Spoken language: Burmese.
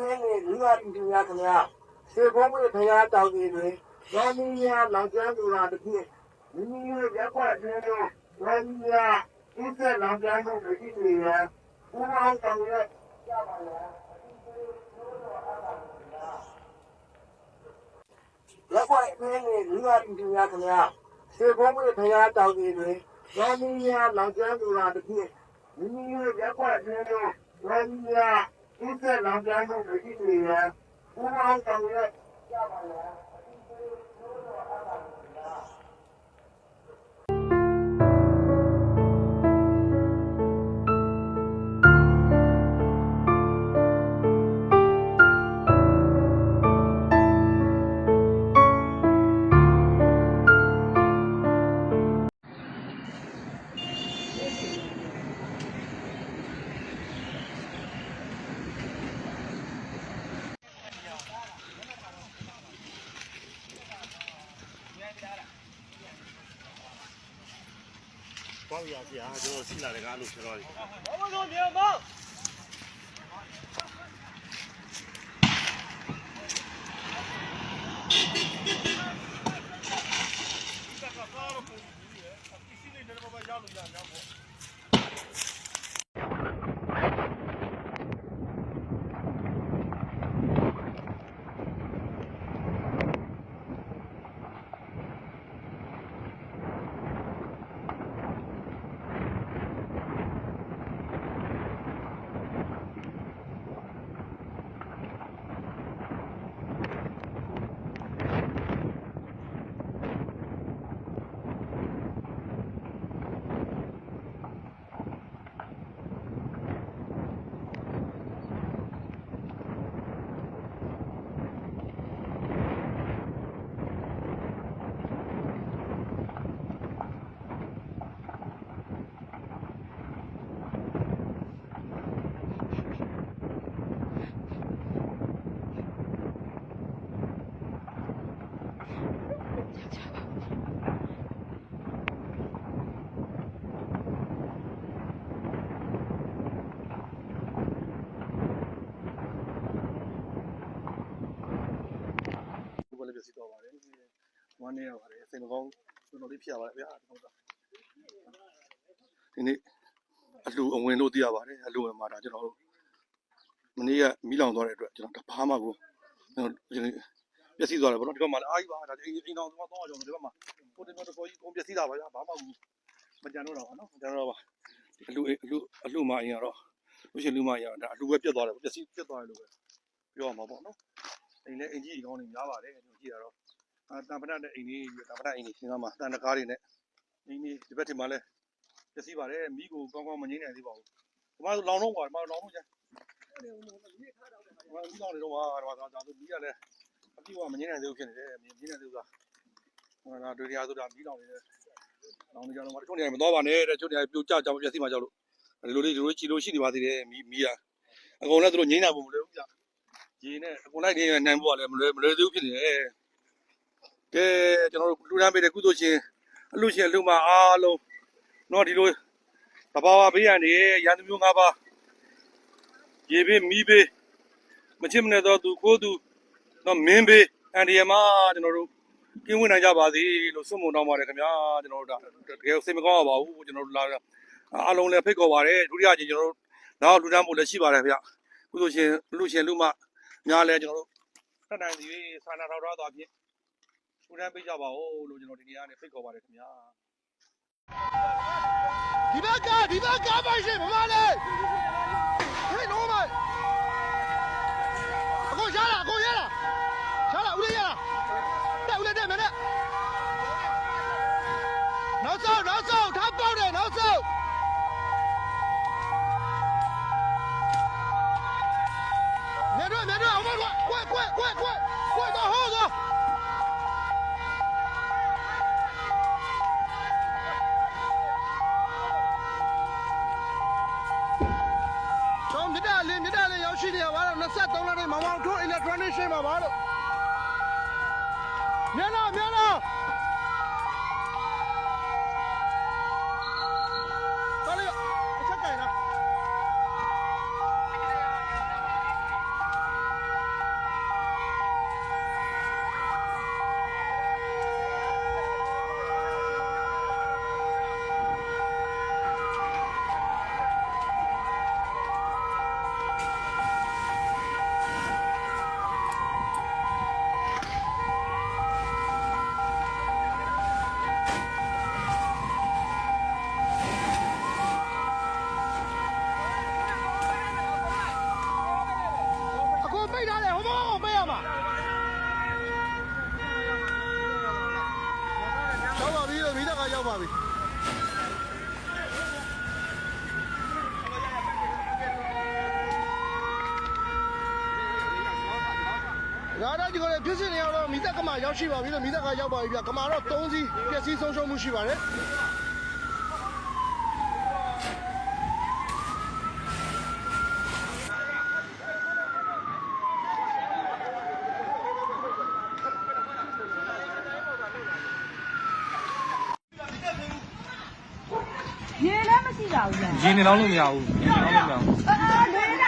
ပြည်သူများခင်ဗျာစေကုန်းမေဖရာတောင်ကြီးတွင်ရောင်းမီးများလောင်ကျွမ်းသူလာတစ်ဖြစ်မိမိတို့ရက်ွက်တွင်တို့ရောင်းမီးများဥစ္စာလောင်ကျွမ်းမှုတွေရှိနေရန်ဘုရားတောင်ရဲ့ကြပါလားလက်ကွက်အင်းနဲ့လူရပြည်သူများခင်ဗျာစေကုန်းမေဖရာတောင်ကြီးတွင်ရောင်းမီးများလောင်ကျွမ်းသူလာတစ်ဖြစ်မိမိတို့ရက်ွက်တွင်တို့ရောင်းမီးများ ဥစ္စာလောင်ကျွမ်းမှုတွေရှိနေရန်ဘုရားတော င်ရဲ့ကြပါလားပေါက်ရစီဟာကျွန်တော်စီလာတဲ့ကားလို့ကျွန်တော်ဘောမဆုံးမြေမောင်း ဒီဘက်လည်းပြစီတော့ပါတယ် ဝမ်းနေရပါတယ်စိတ်မကောင်းတော်တော်လေးဖြစ်ရပါတယ်ဗျာဟုတ်တာဒီနေ့အလူအဝင်လို့သိရပါတယ်အလူဝင်မှာဒါကျွန်တော်တို့မနေ့ကမိလောင်သွားတဲ့အတွက်ကျွန်တော်တဘာမှကိုကျွန်တော်ဒီနေ့ပြစီသွားတယ်ဗောနော်ဒီဘက်မှာလည်းအားကြီးပါဒါအိမ်အိမ်တော်သွားတော့ကျွန်တော်ဒီဘက်မှာကိုတင်တော်တော်ကြီးကုန်ပြစီတာပါဗျာဘာမှမကြံတော့တော့ပါနော်မကြံတော့ပါအလူအလူအလူမအရင်ကတော့လို့ရှိရင်လူမအရင်ဒါအလူပဲပြတ်သွားတယ်ပြစီပြတ်သွားတယ်လို့ပဲပြောရမှာပေါ့နော်အိမ်နဲ့အင်ကြီးအကောင်းတွေများပါတယ်ကျွန်တော်ကြည့်ရတော့အာ တံပနနဲ့အိမ်ကြီးတံပနအိမ်ကြီးရှင်းသားမှာတန်တကားတွေနဲ့အိမ်ကြီးဒီဘက်ထင်မှာလဲပျက်စီးပါတယ်မိကိုကောင်းကောင်းမငိမ့်နိုင်သေးပါဘူးဒီမှာလောင်တော့ပါဒီမှာလောင်တော့ကျန်ဒီမှာမိလောင်နေတော့ဟာဒီမှာဒါဆိုမိကလည်းအပြည့်ကမငိမ့်နိုင်သေးဘူးဖြစ်နေတယ်မငိမ့်နိုင်သေးဘူးဆိုတာဟိုဒါတွေ့ရဆိုတာမိလောင်နေတယ်လောင်နေကြတော့မတချို့နေရာမသွားပါနဲ့တဲ့ချို့နေရာပြိုကျကြပျက်စီးမှကြောက်လို့ဒီလိုလေးဒီလိုချီလို့ရှိနေပါသေးတယ်မိမိကအကုန်လည်းသူတို့ငိမ့်နိုင်ဖို့မလွယ်ဘူးကြာရေနဲ့အကုန်လိုက်နေနိုင်ဖို့ကလည်းမလွယ်မလွယ်သေးဘူးဖြစ်နေတယ်။ ကဲကျွန်တော်တို့လူတန်းပေးတဲ့ကုသိုလ်ရှင်အလူရှင်အလူမအားလုံးတော့ဒီလိုတဘာဝဘေးရန်နေရန်သူမျိုး၅ပါးရေဘေးမီးဘေးမချစ်မနဲ့တော့သူကိုသူတော့မင်းဘေးအန်ဒီယမကျွန်တော်တို့ကင်းဝင်နိုင်ကြပါစေလို့ဆုမွန်တောင်းပါတယ်ခင်ဗျာကျွန်တော်တို့ဒါတကယ်စိတ်မကောင်းပါဘူးကျွန်တော်တို့လာအားလုံးလည်းဖိတ်ခေါ်ပါတယ်ဒုတိယကြိမ်ကျွန်တော်တို့နောက်လူတန်းဖို့လည်းရှိပါတယ်ခင်ဗျာကုသိုလ်ရှင်လူရှင်လူမများလဲကျွန်တော်တို့ဖက်နိုင်စီစာနာထောက်ထားသွားဖြင့် ဦးတန်းပေးကြပါဦးလို့ကျွန်တော်ဒီနေ့ကနေဖိတ်ခေါ်ပါတယ်ခင်ဗျာဒီဘက်ကဒီဘက်ကပါရှင်မမလေးဟဲ့တော့မအကိုရလာအကိုရလာရလာဦးလေးရလာတက်ဦးလေးတက်မယ်နဲ့နောက်ဆုံးနောက်ဆုံးထားပေါက်တယ်နောက်ဆုံးမြတ်တော့မြတ်တော့အမကွကွကွကွကွကွတော့ဟောတော့ တော့မြစ်တာလေးမြစ်တာလေး ရောက်ရှိနေရပါတော့23လနဲ့မောင်မောင်ထိုး electronic ရှင်းပါပါလို့မြတ်လားမြတ်လား ရောက်ပါပြီရာဒါဒီကိုဖြစ်စင်နေရတော့မိသက်ကမာရောက်ရှိပါပြီလို့မိသက်ကရောက်ပါပြီဗျကမာတော့3စီးပျက်စီးဆုံးရှုံးမှုရှိပါတယ် ရေလည်း မရှိပါဘူးဗျာရင်းနေတော့လို့မရဘူးရင်းနေတော့လို့မရဘူးအာလေး